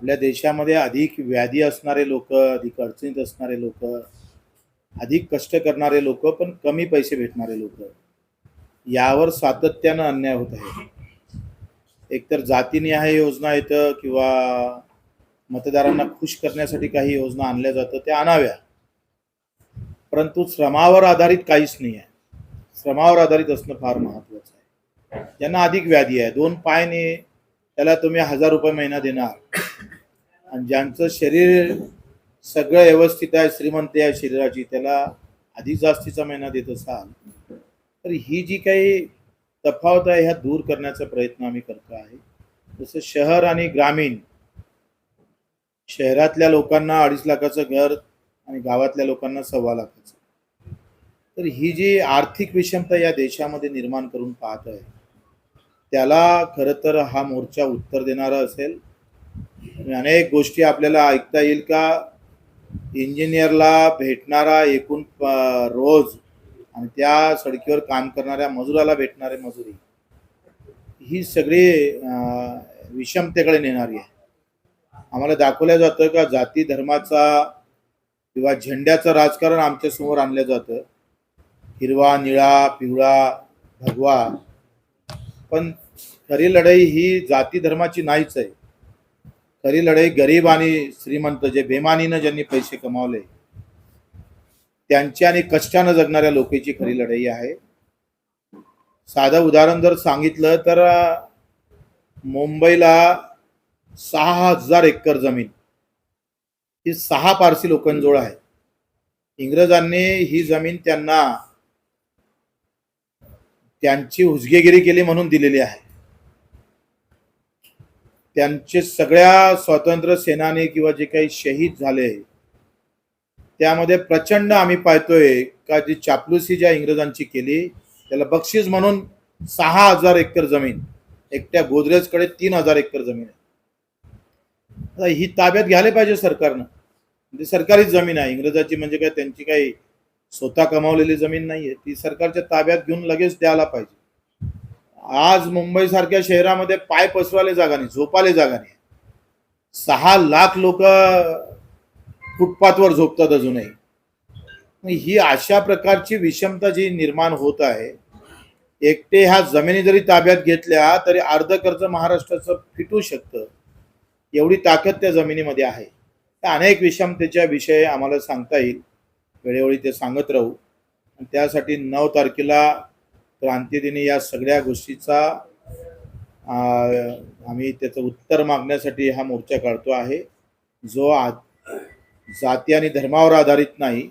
आपल्या देशामध्ये अधिक व्याधी असणारे लोक अधिक अडचणीत असणारे लोक अधिक कष्ट करणारे लोक पण कमी पैसे भेटणारे लोक. यावर सातत्यानं अन्याय होत आहे. एकतर जातीनिहाय योजना येतं किंवा मतदारांना खुश करण्यासाठी काही योजना आणल्या जातं त्या आणाव्या. परंतु श्रमावर आधारित काहीच नाही आहे. श्रमावर आधारित असणं फार महत्वाचं आहे. ज्यांना अधिक व्याधी आहे दोन पायने त्याला तुम्ही हजार रुपये महिना देणार. आणि ज्यांचं शरीर सगळं व्यवस्थित आहे श्रीमंत आहे शरीराची त्याला अधिक जास्तीचा महिना देत असाल तर ही जी काही तफावत आहे ह्या दूर करण्याचा प्रयत्न आम्ही करतो आहे. जसं शहर आणि ग्रामीण शहरातल्या लोकांना अडीच लाखाचं घर आणि गावातल्या लोकांना सव्वा लाखाचं. तर ही जी आर्थिक विषमता या देशामध्ये निर्माण करून पाहत आहे त्याला खरं तर हा मोर्चा उत्तर देणारा असेल. अनेक गोष्टी आपल्याला ऐकता येईल का? इंजिनियरला भेटणारा एकूण प- रोज आणि त्या सडकीवर काम करणाऱ्या मजुराला भेटणारे मजुरी ही सगळी विषमतेकडे नेणारी आहे. आम्हाला दाखवलं जातं का? जाती धर्माचा किंवा झेंड्याचं राजकारण आमच्यासमोर आणलं जातं. हिरवा निळा पिवळा भगवा. पण खरी लढाई ही जाती धर्माची नाहीच आहे. खरी लढाई गरीब आणि श्रीमंत जे बेमानीनं ज्यांनी पैसे कमावले त्यांची आणि कष्टानं जगणाऱ्या लोकांची खरी लढाई आहे. साधं उदाहरण जर सांगितलं तर मुंबईला सहा हजार एकर जमीन ही सहा पारसी लोकांजवळ आहे. इंग्रजांनी ही जमीन त्यांना त्यांची हुजगेगिरी केली म्हणून दिलेली आहे. त्यांचे सगळ्या स्वातंत्र्य सेनानी किंवा जे काही शहीद झाले त्यामध्ये प्रचंड आम्ही पाहतोय का जी चापलुसी ज्या इंग्रजांची केली त्याला बक्षीस म्हणून सहा हजार एकर जमीन एकट्या गोदरेजकडे तीन हजार एकर जमीन आहे. ही ताब्यात घ्यायला पाहिजे सरकारनं. म्हणजे सरकारीच जमीन आहे इंग्रजाची म्हणजे काय त्यांची काही स्वतः कमावलेली जमीन नाहीये. ती सरकारच्या ताब्यात घेऊन लगेच द्यायला पाहिजे. आज मुंबईसारख्या शहरामध्ये पाय पसवायला जागा नाही झोपायला जागा नाही. सहा लाख लोक फुटपाथवर झोपतात अजूनही. ही अशा प्रकारची विषमता जी निर्माण होत आहे एकटे ह्या जमिनी जरी ताब्यात घेतल्या तरी अर्ध कर्ज महाराष्ट्राचं फिटू शकतं. एवढी ताकद त्या जमिनीमध्ये आहे. त्या अनेक विषमतेच्या विषय आम्हाला सांगता येईल. वेळोवेळी ते सांगत राहू. आणि त्यासाठी नऊ तारखेला क्रांतीदिनी या सगळ्या गोष्टीचा आम्ही त्याचं उत्तर मागण्यासाठी हा मोर्चा काढतो आहे. जो आ जाती आणि धर्मावर आधारित नाही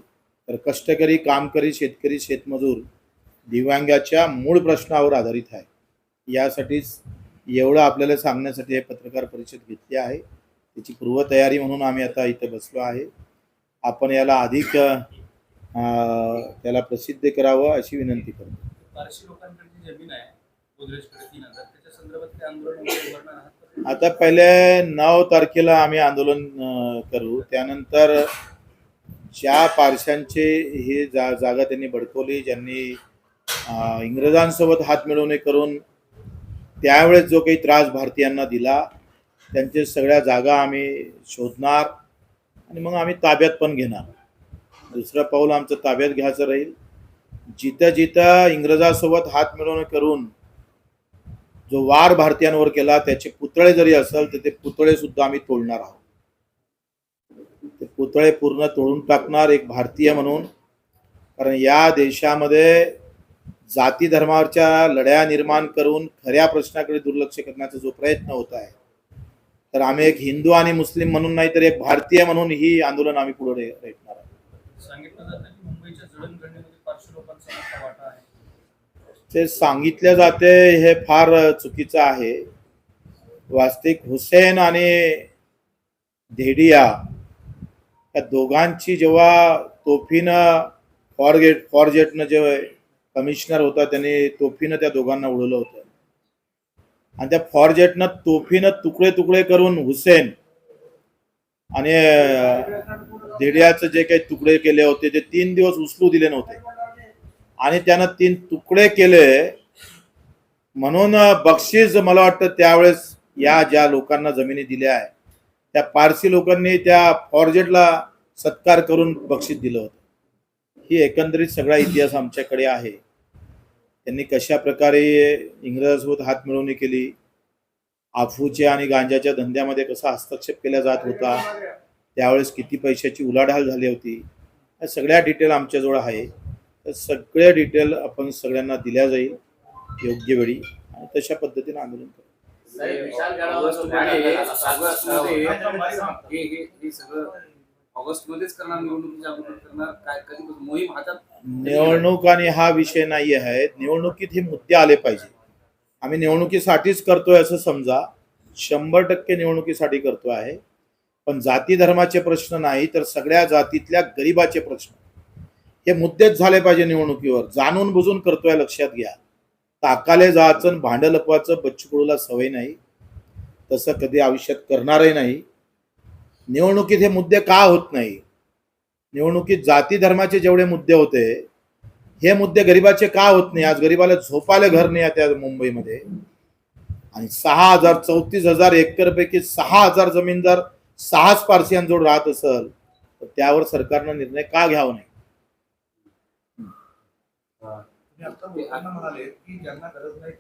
तर कष्टकरी कामकरी शेतकरी शेतमजूर दिव्यांगाच्या मूळ प्रश्नावर आधारित आहे. यासाठीच एवढं आपल्याला सांगण्यासाठी हे पत्रकार परिषद घेतली आहे. त्याची पूर्वतयारी म्हणून आम्ही आता इथं बसलो आहे. आपण याला अधिक त्याला प्रसिद्ध करावं अशी विनंती करतो. लोकांकडे जी जमीन आहे गोदरेजकडे तीन हजार. त्याच्या संदर्भात ते आंदोलन उभारणार आहात आता पहिले नऊ तारखेला आम्ही आंदोलन करू. त्यानंतर ज्या पारशांचे हे जा जागा त्यांनी भडकवली ज्यांनी इंग्रजांसोबत हात मिळवणे करून त्यावेळेस जो काही त्रास भारतीयांना दिला त्यांचे सगळ्या जागा आम्ही शोधणार आणि मग आम्ही ताब्यात पण घेणार. दुसरं पाऊल आमचं ताब्यात घ्यायचं राहील. जिथं जिथं इंग्रजांसोबत हात मिळवणं करून जो वार भारतीयांवर केला त्याचे पुतळे जरी असेल तर ते पुतळे सुद्धा आम्ही तोडणार आहोत. ते पुतळे पूर्ण तोडून टाकणार एक भारतीय म्हणून. कारण या देशामध्ये जाती धर्मावरच्या लढ्या निर्माण करून खऱ्या प्रश्नाकडे दुर्लक्ष करण्याचा जो प्रयत्न होत आहे तर आम्ही एक हिंदू आणि मुस्लिम म्हणून नाही तर एक भारतीय म्हणून ही आंदोलन आम्ही पुढे रेटणार आहे लोकांचा मोठा वाटा आहे. ते सांगितले जाते हे फार चुकीचं आहे. वास्तविक हुसेन आणि धेडिया या दोघांची जेव्हा तोफीनं फॉरगेट फॉरजेटनं जे कमिशनर होता त्याने तोफीनं त्या दोघांना उडवलं होतं. आणि त्या फॉरजेटनं तोफीनं तुकडे तुकडे करून हुसेन आणि धेडियाचं जे काही तुकडे केले होते ते तीन दिवस उचलू दिले नव्हते. आणि त्यानं तीन तुकडे केले. म्हणून बक्षीस मला वाटतं त्यावेळेस या ज्या लोकांना जमिनी दिल्या आहे त्या पारसी लोकांनी त्या फॉर्जेटला सत्कार करून बक्षीस दिलं होतं. ही एकंदरीत सगळा इतिहास आमच्याकडे आहे. त्यांनी कशा प्रकारे इंग्रजांसोबत हात मिळवणी केली आफूच्या आणि गांजाच्या धंद्यामध्ये कसा हस्तक्षेप केला जात होता त्यावेळेस किती पैशाची उलाढाल झाली होती या सगळ्या डिटेल आमच्याजवळ आहे. तर सगळ्या डिटेल आपण सगळ्यांना दिल्या जाईल योग्य वेळी आणि तशा पद्धतीने आंदोलन करू. हे हे हे निवडणूक आणि हा विषय नाही आहे. निवडणुकीत हे मुद्दे आले पाहिजे. आम्ही निवडणुकीसाठीच करतोय असं समजा. शंभर टक्के निवडणुकीसाठी करतो आहे. पण जाती धर्माचे प्रश्न नाही तर सगळ्या जातीतल्या गरिबाचे प्रश्न. हे मुद्देच झाले पाहिजे निवडणुकीवर. जाणून बुजून करतोय लक्षात घ्या. ताकाले जायचं भांड लपवायचं बच्चूकडूला सवय नाही. तसं कधी आयुष्यात करणारही नाही. निवडणुकीत हे मुद्दे का होत नाही? निवडणुकीत जाती धर्माचे जेवढे मुद्दे होते हे मुद्दे गरिबाचे का होत नाही? आज गरिबाला झोपायला घर नाही आहे त्या मुंबईमध्ये. आणि सहा हजार चौतीस हजार एकर पैकी सहा हजार जमीन जर सहाच पारसियांजवळ राहत असेल तर त्यावर सरकारनं निर्णय का घ्यावा नाही? आता बोलताना म्हणाले की ज्यांना गरज नाही